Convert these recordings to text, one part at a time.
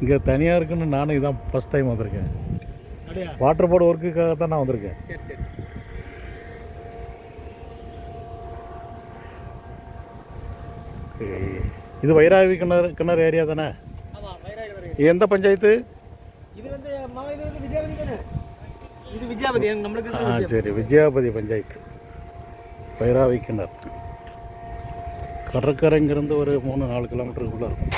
இங்கே தனியாக இருக்குன்னு நானும் இதான் ஃபஸ்ட் டைம் வந்திருக்கேன். வாட்டர் போர்டு ஒர்க்குக்காக தான் நான் வந்திருக்கேன். சரி சரி. ஏய், இது வைராவி கிணறு கிணறு ஏரியா தானே? எந்த பஞ்சாயத்து? இது வந்து இது விஜயாபதி நம்மளுக்கு ஆ. சரி விஜயாபதி பஞ்சாயத்து. வைராவி கிணறு. கடற்கரைங்கிருந்து ஒரு மூணு நாலு கிலோமீட்டருக்குள்ளே இருக்கும்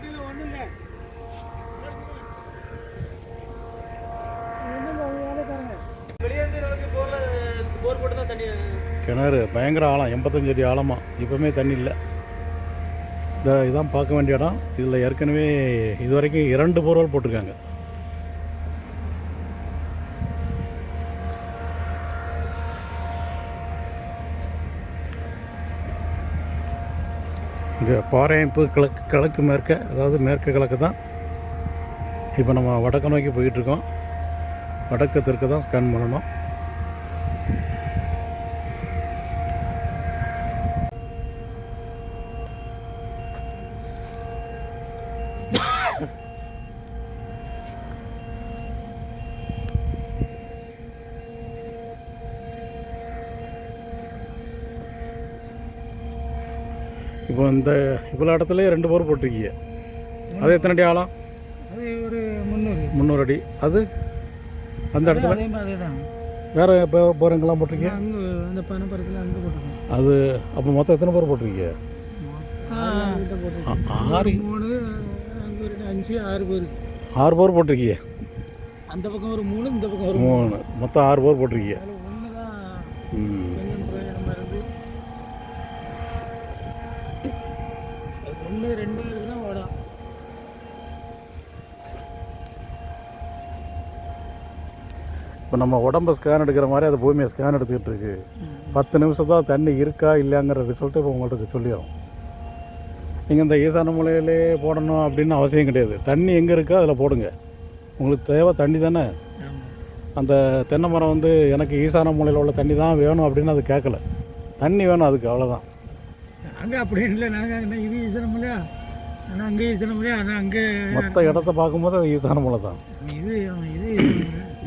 இது ஒண்ணும் இல்ல. வெளியே இருந்து நமக்கு போர்ல போர் போட்டு தான் தண்ணி கிணறு பயங்கர ஆழம் எண்பத்தஞ்சு அடி ஆழமா. இப்போவுமே தண்ணி இல்லை. இந்த இதான் பார்க்க வேண்டிய இடம். இதில் ஏற்கனவே இது வரைக்கும் இரண்டு போர்வல் போட்டிருக்காங்க. இங்கே பாறையமைப்பு கிழக்கு கிழக்கு மேற்க அதாவது மேற்கு கிழக்கு தான். இப்போ நம்ம வடக்கு நோக்கி போயிட்டுருக்கோம் வடக்கு தெற்கு தான் ஸ்கேன் பண்ணணும். இப்போ இந்த இவ்வளோ இடத்துல ரெண்டு போர் போட்டிருக்கீங்க. அது எத்தனை அடி ஆழம்? அது ஒரு முந்நூறு. முந்நூறு அடி. அது அந்த இடத்துல? வேறு இப்போ போர் எங்கெல்லாம் போட்டிருக்கீங்க அந்த பனைப்பறத்தில் அங்கே போட்டுருக்கோம். அது அப்போ மொத்தம் எத்தனை போர் போட்டிருக்கீங்க? ஆறு. மூணு அஞ்சு ஆறு பேர். ஆறு போர் போட்டிருக்கீங்க? அந்த பக்கம் ஒரு மூணு இந்த பக்கம் ஒரு மூணு. மொத்தம் ஆறு போர் போட்டிருக்கீங்க. ம் கொஞ்சம் பிரயோஜனமாக இருந்து ஒன்று ரெண்டு இருக்குன்னா ஓடும் இப்போ நம்ம உடம்ப ஸ்கேன் எடுக்கிற மாதிரி அது பூமியை ஸ்கேன் எடுத்துக்கிட்டு இருக்கு. பத்து நிமிஷம் தான் தண்ணி இருக்கா இல்லையாங்கிற ரிசல்ட்டு இப்போ உங்களுக்கு சொல்லிடும் நீங்கள் இந்த ஈசான மூலையிலே போடணும் அப்படின்னு அவசியம் கிடையாது. தண்ணி எங்கே இருக்கோ அதில் போடுங்க. உங்களுக்கு தேவை தண்ணி தானே? அந்த தென்னை மரம் வந்து எனக்கு ஈசான மூலையில் உள்ள தண்ணி தான் வேணும் அப்படின்னு அது கேட்கல. தண்ணி வேணும் அதுக்கு அவ்வளோதான் அங்கே அப்படி இல்லை. நாங்கள் இது ஈசனம் இல்லையா ஆனால் அங்கே ஈசனம் இல்லையா ஆனால் அங்கே மொத்த இடத்த பார்க்கும்போது அது ஈசான மூலை தான். இது இது.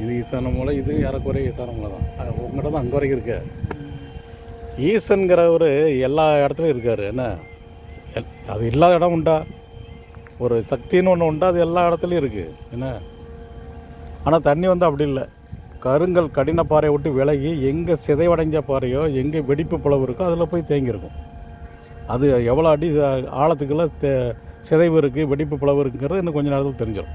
இது ஈசான மூலை இது ஏறக்குறைய ஈசான மூலை தான். உங்கள்கிட்ட தான் அங்கே வரைக்கும் இருக்கு. ஈசன்கிறவர் எல்லா இடத்துலையும் இருக்கார். என்ன? எல்- அது இல்லாத இடம் உண்டா? ஒரு சக்தின்னு ஒன்று உண்டா? அது எல்லா இடத்துலையும் இருக்குது என்ன? ஆனால் தண்ணி வந்து அப்படி இல்லை. கருங்கல் கடின பாறையை விட்டு விலகி எங்கே சிதைவடைஞ்ச பாறையோ எங்கே வெடிப்பு பிளவு இருக்கோ அதில் போய் தேங்கியிருக்கும் அது எவ்வளோ அடி ஆழத்துக்குள்ளே தே சிதைவு இருக்குது வெடிப்பு பிளவு இருக்குங்கிறது இன்னும் கொஞ்ச நேரத்தில் தெரிஞ்சிடும்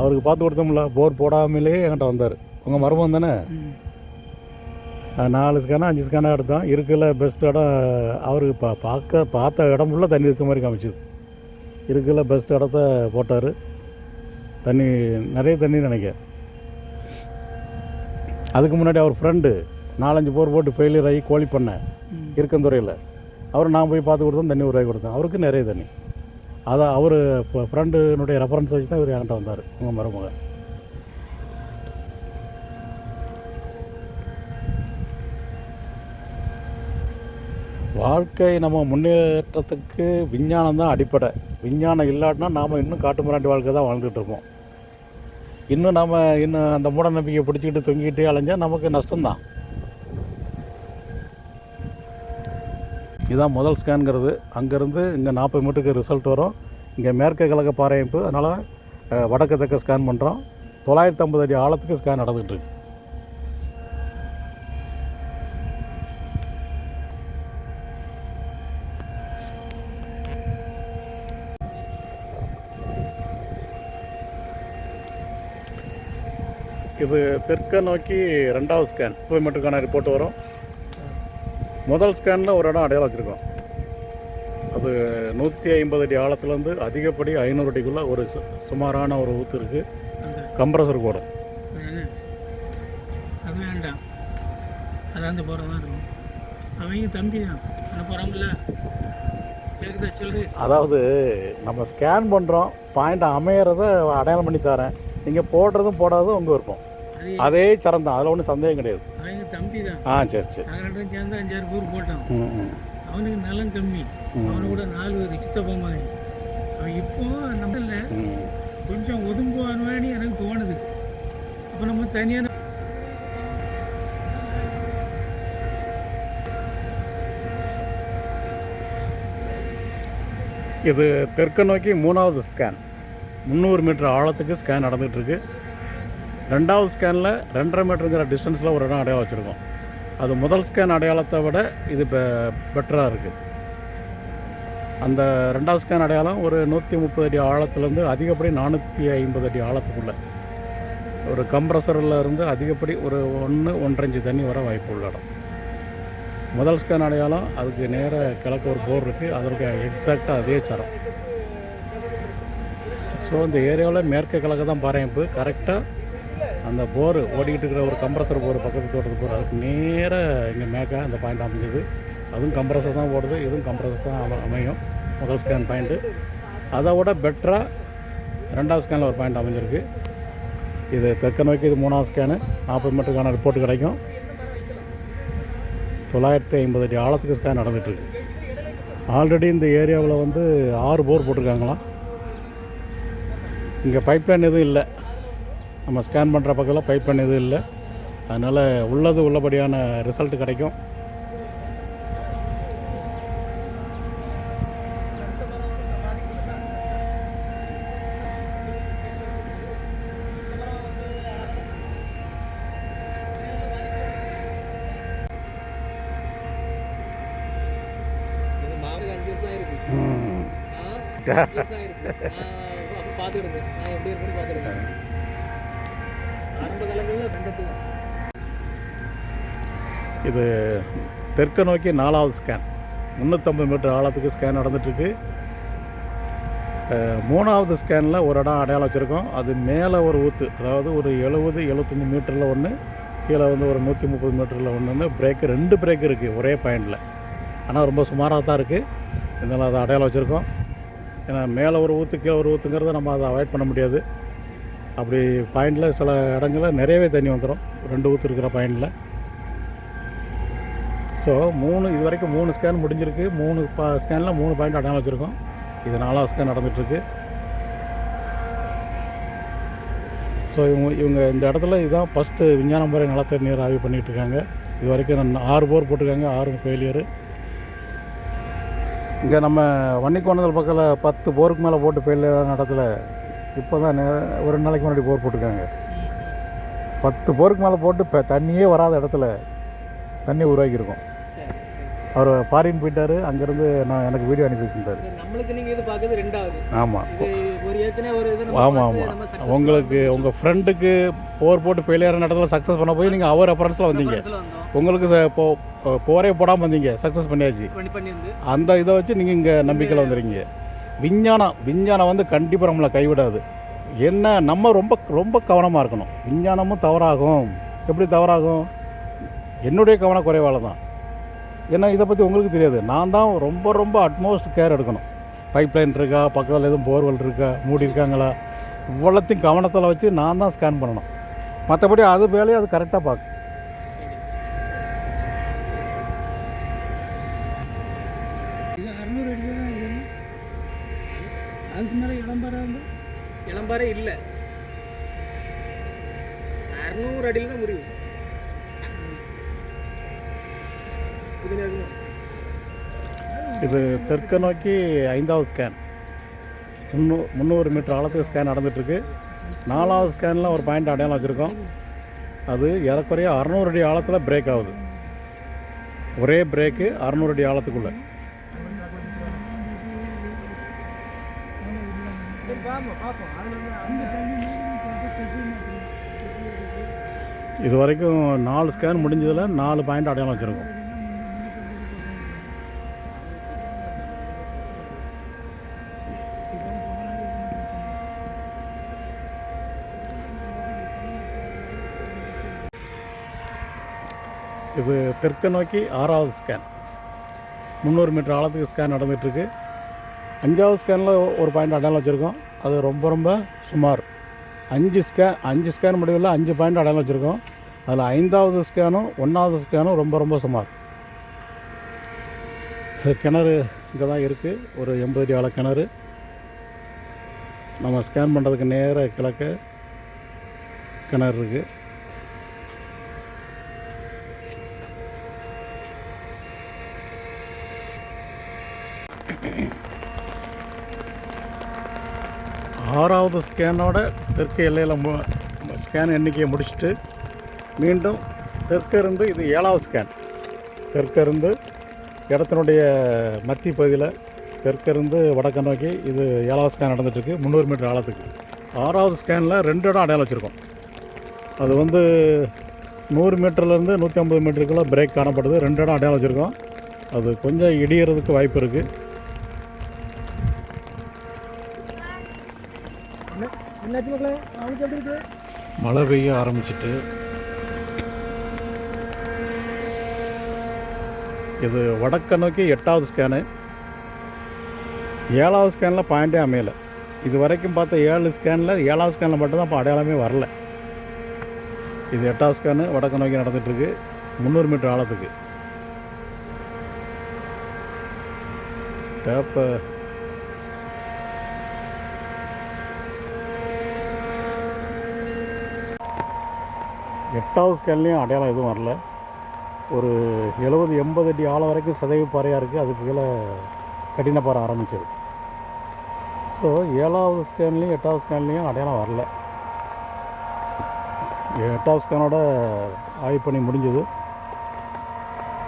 அவருக்கு பார்த்து கொடுத்தோம்ல போர் போடாமலே என்கிட்ட வந்தார். உங்கள் மருமகன் தானே? நாலு ஸ்கேனாக அஞ்சு ஸ்கேனாக எடுத்தோம். இருக்குல்ல பெஸ்ட் இடம் அவருக்கு பா பார்க்க பார்த்த இடம் ஃபுல்லாக தண்ணி இருக்க மாதிரி காமிச்சுது. இருக்குல்ல பெஸ்ட் இடத்த போட்டார். தண்ணி நிறைய தண்ணி நினைக்க. அதுக்கு முன்னாடி அவர் ஃப்ரெண்டு நாலஞ்சு போர் போட்டு ஃபெயிலியர் ஆகி கோழி பண்ணேன். இருக்கந்துறையில். அவர் நான் போய் பார்த்து கொடுத்தோம் தண்ணி உருவாக்கி கொடுத்தேன் அவருக்கு நிறைய தண்ணி. அதான் அவர் ஃப்ரெண்டுனுடைய ரெஃபரன்ஸ் வச்சு தான் இவர் என்கிட்ட வந்தார் உங்கள் மருமக. வாழ்க்கை நம்ம முன்னேற்றத்துக்கு விஞ்ஞானம் தான் அடிப்படை. விஞ்ஞானம் இல்லாட்டினா நாம் இன்னும் காட்டு மிராண்டி வாழ்க்கை தான் வாழ்ந்துட்டு இருப்போம். இன்னும் நாம் இன்னும் அந்த மூட நம்பிக்கை பிடிச்சிக்கிட்டு தொங்கிக்கிட்டே அலைஞ்சால் நமக்கு நஷ்டம்தான். இதுதான் முதல் ஸ்கேனுங்கிறது. அங்கேருந்து இங்கே நாற்பது மீட்டருக்கு ரிசல்ட் வரும். இங்கே மேற்கு கிழக்கு பாறையமைப்பு அதனால் வடக்கு தெற்க ஸ்கேன் பண்ணுறோம் தொள்ளாயிரத்தி ஐம்பது அடி ஆழத்துக்கு ஸ்கேன் நடந்துகிட்டு இது தெற்க நோக்கி ரெண்டாவது ஸ்கேன். முப்பது மீட்டருக்கான ரிப்போர்ட் வரும். முதல் ஸ்கேனில் ஒரு இடம் அடையாளம் வச்சுருக்கோம். அது நூற்றி ஐம்பது அடி ஆழத்துலேருந்து அதிகப்படி ஐநூறு அடிக்குள்ளே ஒரு சுமாரான ஒரு ஊத்து இருக்குது கம்ப்ரஸர் அது வேண்டாம். தான் இருக்கும். அவங்க தம்பி தான். போகிறாங்கல்ல அதாவது நம்ம ஸ்கேன் பண்ணுறோம் பாயிண்ட் அமையறத அடையாளம் பண்ணி தரேன். நீங்கள் போடுறதும் போடாததும் உங்கள் விருப்பம் அது அது அதே சரம் தான் அதில் ஒன்றும் சந்தேகம் கிடையாது. தம்பி தான். ஆ சரி சரி. நாங்கள் ரெண்டும் சேர்ந்து அஞ்சாறு பேர் போட்டோம் அவனுக்கு நலம் கம்மி. அவனை கூட நாலு பேர் சித்தப்பா மகன் அவன் இப்போ நம்ம இல்லை. கொஞ்சம் ஒதுங்குவான்னு எனக்கு தோணுது. அப்போ நம்ம தனியான இது தெற்கு நோக்கி மூணாவது ஸ்கேன் முந்நூறு மீட்டர் ஆழத்துக்கு ஸ்கேன் நடந்துகிட்டு இருக்கு. ரெண்டாவது ஸ்கேனில் ரெண்டரை மீட்டருங்கிற டிஸ்டன்ஸில் ஒரு இடம் அடையாளம் வச்சுருக்கோம். அது முதல் ஸ்கேன் அடையாளத்தை விட இது பெ பெட்டராக இருக்குது அந்த ரெண்டாவது ஸ்கேன் அடையாளம் ஒரு நூற்றி முப்பது அடி ஆழத்துலேருந்து அதிகப்படி நானூற்றி ஐம்பது அடி ஆழத்துக்குள்ளே. ஒரு கம்ப்ரஸரில் இருந்து அதிகப்படி ஒரு ஒன்று ஒன்றஞ்சு தண்ணி வர வாய்ப்பு உள்ள இடம். முதல் ஸ்கேன் அடையாளம் அதுக்கு நேராக கிழக்கு ஒரு போர் இருக்குது அதற்கு எக்ஸாக்டாக அதே சரம். ஸோ இந்த ஏரியாவில் மேற்கு கிழக்கு தான் பாறையம்பு கரெக்டாக அந்த போர் ஓடிக்கிட்டு இருக்கிற ஒரு கம்ப்ரஸர் போர் பக்கத்து தோட்டத்து போர் அதுக்கு நேராக இங்கே மேக்கா அந்த பாயிண்ட் அமைஞ்சது. அதுவும் கம்ப்ரஸர் தான் ஓடுது இதுவும் கம்ப்ரஸர் தான் அமையும். முதல் ஸ்கேன் பாயிண்ட்டு அதை விட பெட்டராக ரெண்டாவது ஸ்கேனில் ஒரு பாயிண்ட் அமைஞ்சிருக்கு. இது தெற்க நோக்கி இது மூணாவது ஸ்கேனு நாற்பது மீட்டருக்கான ரிப்போர்ட் கிடைக்கும். தொள்ளாயிரத்தி ஐம்பது அடி ஆழத்துக்கு ஸ்கேன் நடந்துகிட்ருக்கு ஆல்ரெடி இந்த ஏரியாவில் வந்து ஆறு போர் போட்டிருக்காங்களாம். இங்கே பைப்லைன் எதுவும் இல்லை. நம்ம ஸ்கேன் பண்ணுற பக்கத்தில் பைப்லைன் எதுவும் இல்லை. அதனால் உள்ளது உள்ளபடியான ரிசல்ட் கிடைக்கும். இது ஆயிருக்கு. நான் எப்படி இருக்குன்னு பார்த்துருக்கேன் இது தெற்கு நோக்கி நாலாவது ஸ்கேன் முந்நூற்றம்பது மீட்டர் ஆழத்துக்கு ஸ்கேன் நடந்துட்டுருக்கு. மூணாவது ஸ்கேனில் ஒரு இடம் அடையாளம் வச்சுருக்கோம். அது மேலே ஒரு ஊற்று அதாவது ஒரு எழுபது எழுபத்தஞ்சி மீட்டரில் ஒன்று கீழே வந்து ஒரு நூற்றி முப்பது மீட்டரில் ஒன்றுன்னு பிரேக்கு ரெண்டு பிரேக் இருக்குது ஒரே பாயிண்டில் ஆனால் ரொம்ப சுமாராக தான் இருக்குது இருந்தாலும் அதை அடையாளம் வச்சுருக்கோம். ஏன்னா மேலே ஒரு ஊற்று கீழே ஒரு ஊற்றுங்கிறத நம்ம அதை அவாய்ட் பண்ண முடியாது. அப்படி பாயிண்டில் சில இடங்களில் நிறையவே தண்ணி வந்துடும் ரெண்டு ஊற்று இருக்கிற பாயிண்டில். ஸோ மூணு இது வரைக்கும் மூணு ஸ்கேன் முடிஞ்சிருக்கு. மூணு பா ஸ்கேனில் மூணு பாயிண்ட் அடையாளம் வச்சுருக்கோம். இது நாலாவது ஸ்கேன் நடந்துகிட்ருக்கு ஸோ இவங்க இவங்க இந்த இடத்துல இதுதான் ஃபஸ்ட்டு விஞ்ஞான முறை நிலத்தடி நீர் ஆய்வு பண்ணிகிட்டு இருக்காங்க இது வரைக்கும் நான் ஆறு போர் போட்டிருக்காங்க. ஆறு ஃபெயிலியரு இங்கே நம்ம வன்னிக்கோணத்தில் பக்கத்தில் பத்து போருக்கு மேலே போட்டு ஃபெயிலியர் இடத்துல இப்போ தான் ஒரு ரெண்டு நாளைக்கு முன்னாடி போர் போட்டிருக்காங்க. பத்து போருக்கு மேலே போட்டு இப்போ தண்ணியே வராத இடத்துல தண்ணி உருவாக்கியிருக்கோம். அவர் ஃபாரின் போயிட்டார் அங்கேருந்து நான் எனக்கு வீடியோ அனுப்பி வச்சிருந்தார். சரி நம்மளுக்கு நீங்கள் இது பார்க்கறது ரெண்டாவது. ஆமாம் இது ஒரு ஏற்கனவே ஒரு இது நம்ம ஆமாம் ஆமாம் உங்களுக்கு உங்கள் ஃப்ரெண்டுக்கு போர் போட்டு ஃபெயிலியர் இடத்துல சக்ஸஸ் பண்ண போய் நீங்கள் அவர் ரெஃபரன்ஸில் வந்தீங்க. உங்களுக்கு இப்போ போரே போடாமல் வந்தீங்க சக்ஸஸ் பண்ணியாச்சு. அந்த இதை வச்சு நீங்கள் இங்கே நம்பிக்கையில் வந்துடுறீங்க விஞ்ஞானம் விஞ்ஞானம் வந்து கண்டிப்பாக நம்மளை கைவிடாது. என்ன நம்ம ரொம்ப ரொம்ப கவனமாக இருக்கணும். விஞ்ஞானமும் தவறாகும். எப்படி தவறாகும்? என்னுடைய கவன குறைவால் தான். ஏன்னா இதை பற்றி உங்களுக்கு தெரியாது. நான் தான் ரொம்ப ரொம்ப அட்மோஸ்ட் கேர் எடுக்கணும். பைப் லைன் இருக்கா? பக்கத்தில் எதுவும் போர்வெல் இருக்கா? மூடி இருக்காங்களா? இவ்வளோத்தையும் கவனத்தில் வச்சு நான் தான் ஸ்கேன் பண்ணணும். மற்றபடி அது வேலையை அது கரெக்டாக பார்க்கும் இது அறுநூறு அடி தான் இது அதுக்கு மேலே இளம்பரம் வந்து இளம்பாரே இல்லை. அறுநூறு அடியில் தான் முடிவு இது தெற்கு நோக்கி ஐந்தாவது ஸ்கேன் முந்நூ முந்நூறு மீட்டர் ஆழத்துக்கு ஸ்கேன் நடந்துகிட்ருக்கு நாலாவது ஸ்கேனில் ஒரு பாயிண்ட் அடையாளம் வச்சுருக்கோம். அது ஏறக்குறைய அறநூறு அடி ஆழத்தில் பிரேக் ஆகுது. ஒரே பிரேக்கு அறநூறு அடி ஆழத்துக்குள்ளே சரி பார்ப்போம் பார்ப்போம் அதில் வந்து அந்த அந்த தண்ணி மேலே போட்டு கட்டி மாட்டோம். இது வரைக்கும் நாலு ஸ்கேன் முடிஞ்சதில் நாலு பாயிண்ட் அடையாளம் வச்சுருக்கோம். இது தெற்கு நோக்கி ஆறாவது ஸ்கேன் முந்நூறு மீட்டர் ஆழத்துக்கு ஸ்கேன் நடந்துகிட்ருக்கு அஞ்சாவது ஸ்கேனில் ஒரு பாயிண்ட் அடையாளம் வச்சுருக்கோம். அது ரொம்ப ரொம்ப சுமார். அஞ்சு ஸ்கேன் அஞ்சு ஸ்கேன் முடிவில் அஞ்சு பாயிண்ட் அடையாளம் வச்சுருக்கோம். அதில் ஐந்தாவது ஸ்கேனும் ஒன்றாவது ஸ்கேனும் ரொம்ப ரொம்ப சுமார். கிணறு இங்கே தான் இருக்குது ஒரு எண்பது அடி ஆழ கிணறு. நம்ம ஸ்கேன் பண்ணுறதுக்கு நேராக கிழக்க கிணறு இருக்குது ஆறாவது ஸ்கேனோட தெற்கு எல்லையில் மு ஸ்கேன் எண்ணிக்கையை முடிச்சுட்டு மீண்டும் தெற்கிருந்து இது ஏழாவது ஸ்கேன். தெற்கிருந்து இடத்தினுடைய மத்திய பகுதியில் தெற்கிருந்து இருந்து நோக்கி இது ஏழாவது ஸ்கேன் நடந்துட்டுருக்கு முந்நூறு மீட்டர் ஆழத்துக்கு. ஆறாவது ஸ்கேனில் ரெண்டு இடம் அடையாளம் வச்சுருக்கோம். அது வந்து நூறு மீட்டர்லேருந்து நூற்றி ஐம்பது மீட்டருக்குள்ளே பிரேக் காணப்படுது ரெண்டு இடம் அடையாளம் வச்சுருக்கோம். அது கொஞ்சம் இடியறதுக்கு வாய்ப்பு இருக்குது மழை பெய்ய ஆரம்பிச்சிட்டு இது வடக்க நோக்கி எட்டாவது ஸ்கேனு ஏழாவது ஸ்கேனில் பாயிண்டே அமையலை. இது வரைக்கும் பார்த்த ஏழு ஸ்கேனில் ஏழாவது ஸ்கேனில் மட்டும்தான் இப்போ அடையாளமே வரல. இது எட்டாவது ஸ்கேனு வடக்கு நோக்கி நடந்துகிட்ருக்கு முந்நூறு மீட்டர் ஆழத்துக்கு. டேப்பை எட்டாவது ஸ்கேன்லேயும் அடையாளம் எதுவும் வரல. ஒரு எழுபது எண்பது அடி ஆழம் வரைக்கும் சதவீத பாறையாக இருக்குது அதுக்கு கீழே கடினப்பாறை பாறை ஆரம்பிச்சது. ஸோ ஏழாவது ஸ்கேன்லேயும் எட்டாவது ஸ்கேன்லேயும் அடையாளம் வரல. எட்டாவது ஸ்கேனோட ஆய்வு பண்ணி முடிஞ்சது.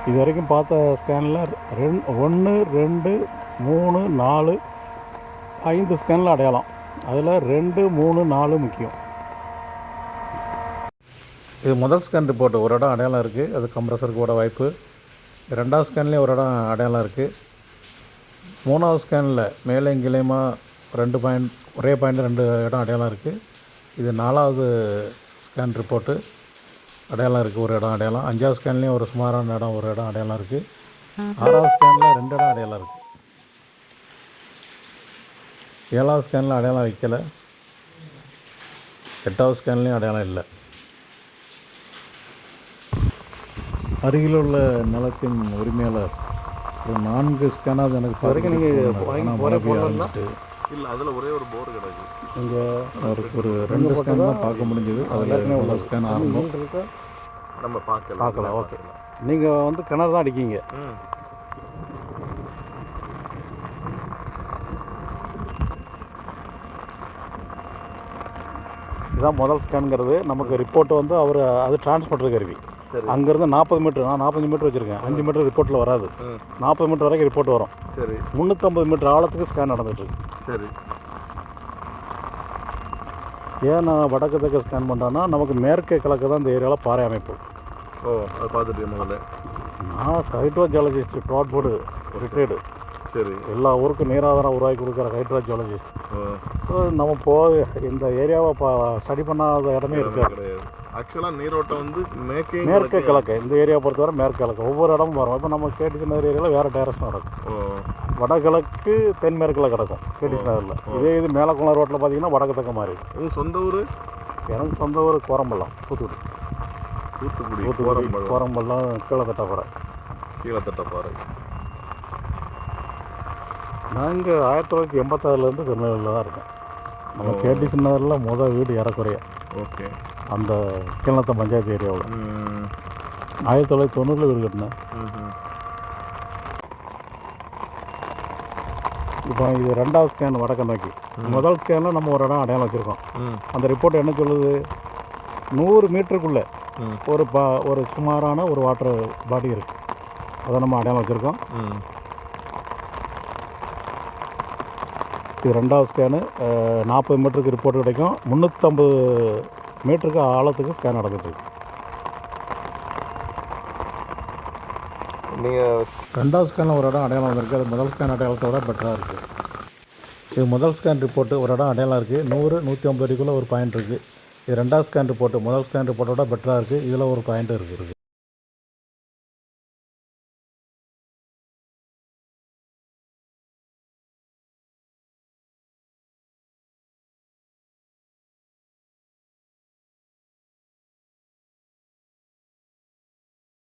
இது வரைக்கும் பார்த்த ஸ்கேனில் ரெண் ஒன்று ரெண்டு மூணு நாலு ஐந்து ஸ்கேனில் அடையாளம். அதில் ரெண்டு மூணு நாலு முக்கியம். இது முதல் ஸ்கேன் ரிப்போர்ட் ஒரு இடம் அடையாளம் இருக்குது அது கம்ப்ரஸருக்கு கூட வாய்ப்பு. ரெண்டாவது ஸ்கேன்லேயும் ஒரு இடம் அடையாளம் இருக்குது மூணாவது ஸ்கேனில் மேலே கீழேயுமா ரெண்டு பாயிண்ட் ஒரே பாயிண்ட் ரெண்டு இடம் அடையாளம் இருக்குது இது நாலாவது ஸ்கேன் ரிப்போர்ட்டு அடையாளம் இருக்குது ஒரு இடம் அடையாளம். அஞ்சாவது ஸ்கேன்லேயும் ஒரு சுமாரான இடம் ஒரு இடம் அடையாளம் இருக்குது ஆறாவது ஸ்கேனில் ரெண்டு இடம் அடையாளம் இருக்குது ஏழாவது ஸ்கேனில் அடையாளம் வைக்கலை. எட்டாவது ஸ்கேன்லேயும் அடையாளம் இல்லை. அருகில் உள்ள நிலத்தின் உரிமையாளர். ஒரு நான்கு ஸ்கேனாவது எனக்கு வரைக்கும் நீங்கள் மழை பெய்ய ஆரம்பிச்சிட்டு இல்லை அதில் ஒரே ஒரு போர் கிடக்கு. இங்கே அவருக்கு ஒரு ரெண்டு ஸ்கேன் தான் பார்க்க முடிஞ்சது. அதில் முதல் ஸ்கேன் ஆரம்பம். நம்ம பார்க்கலாம் பார்க்கலாம் ஓகே. நீங்கள் வந்து கிணறு தான் அடிக்கீங்க. இதுதான் முதல் ஸ்கேனுங்கிறது நமக்கு ரிப்போர்ட் வந்து அவர் அது டிரான்ஸ்போர்ட்டர் கருவி. அங்கேருந்து நாற்பது மீட்டர் நான் நாற்பது மீட்டர் வச்சுருக்கேன். அஞ்சு மீட்டர் ரிப்போர்ட்டில் வராது. நாற்பது மீட்டர் வரைக்கும் ரிப்போர்ட் வரும். சரி. முந்நூற்றம்பது மீட்டர் ஆழத்துக்கு ஸ்கேன் நடந்துகிட்ருக்கு சரி. ஏன் நான் வடக்கு தெற்கு ஸ்கேன் பண்ணுறேன்னா நமக்கு மேற்கு கிழக்கு தான் இந்த ஏரியாவில் பாறை அமைப்பு. ஓ அதை பார்த்துட்டு முதல்ல. நான் ஹைட்ரோஜியாலஜிஸ்ட் ப்ராட் போர்டு ரிட்டையர்டு சரி. எல்லா ஊருக்கும் நீராதாரம் உருவாக்கி கொடுக்குற ஹைட்ரோஜியாலஜிஸ்ட் ஸோ நம்ம போ இந்த ஏரியாவை பா ஸ்டடி பண்ணாத இடமே இருக்காது. கிடையாது. ஆக்சுவலாக நீரோட்டம் வந்து மேற்கே மேற்கு கிழக்கு இந்த ஏரியா பொறுத்தவரை மேற்கு கிழக்கு. ஒவ்வொரு இடமும் வரும். இப்போ நம்ம கேடிசி நகர் ஏரியாவில் வேறு டைரக்ஷன் நடக்கும் வடகிழக்கு தென்மேற்கில் கிடக்கும் கேடிசி நகரில். இதே இது மேலக்குளம் ரோட்டில் பார்த்தீங்கன்னா வடக்கு தக்க மாதிரி உங்கள் சொந்த ஊர்? எனக்கு சொந்த ஊர் கோரம்பள்ளம் தூத்துக்குடி. தூத்துக்குடி தூத்துக்குடி கோரம்பள்ளம். கீழே தட்டப்புற கீழே தட்டப்பாறை இங்கே ஆயிரத்தி தொள்ளாயிரத்தி எண்பத்தாறுலேருந்து திருநெல்வேலியில் தான் இருக்கேன் நம்ம கேடிசி நகரில் மொதல் வீடு ஏறக்குறைய. ஓகே. அந்த கீழத்தம் பஞ்சாயத்து ஏரியாவில். ஆயிரத்தி தொள்ளாயிரத்தி தொண்ணூறில் வீடு கட்டினேன். இப்போ இது ரெண்டாவது ஸ்கேன் வடக்கு நோக்கி. முதல் ஸ்கேனில் நம்ம ஒரு இடம் அடையாளம் வச்சுருக்கோம். அந்த ரிப்போர்ட் என்ன சொல்லுது? நூறு மீட்டருக்குள்ளே. ஒரு பா ஒரு சுமாரான ஒரு வாட்டர் பாடி இருக்குது அதை நம்ம அடையாளம் வச்சுருக்கோம். இது ரெண்டாவது ஸ்கேனு நாற்பது மீட்டருக்கு ரிப்போர்ட் கிடைக்கும். முந்நூற்றம்பது மீட்டருக்கு ஆழத்துக்கு ஸ்கேன் நடந்துட்டு இருக்கு. நீங்கள் ரெண்டாவது ஸ்கேனில் ஒரு இடம் அடையாளம் வந்திருக்கு அது முதல் ஸ்கேன் அடையாளத்தோட பெட்டராக இருக்குது இது முதல் ஸ்கேன் ரிப்போர்ட்டு ஒரு இடம் அடையாளம் இருக்குது நூறு நூற்றி ஐம்பது அடிக்குள்ளே ஒரு பாயிண்ட் இருக்குது இது ரெண்டாவது ஸ்கேன் ரிப்போர்ட்டு முதல் ஸ்கேன் ரிப்போர்ட்டோட பெட்டராக இருக்குது இதில் ஒரு பாயிண்ட் இருக்குது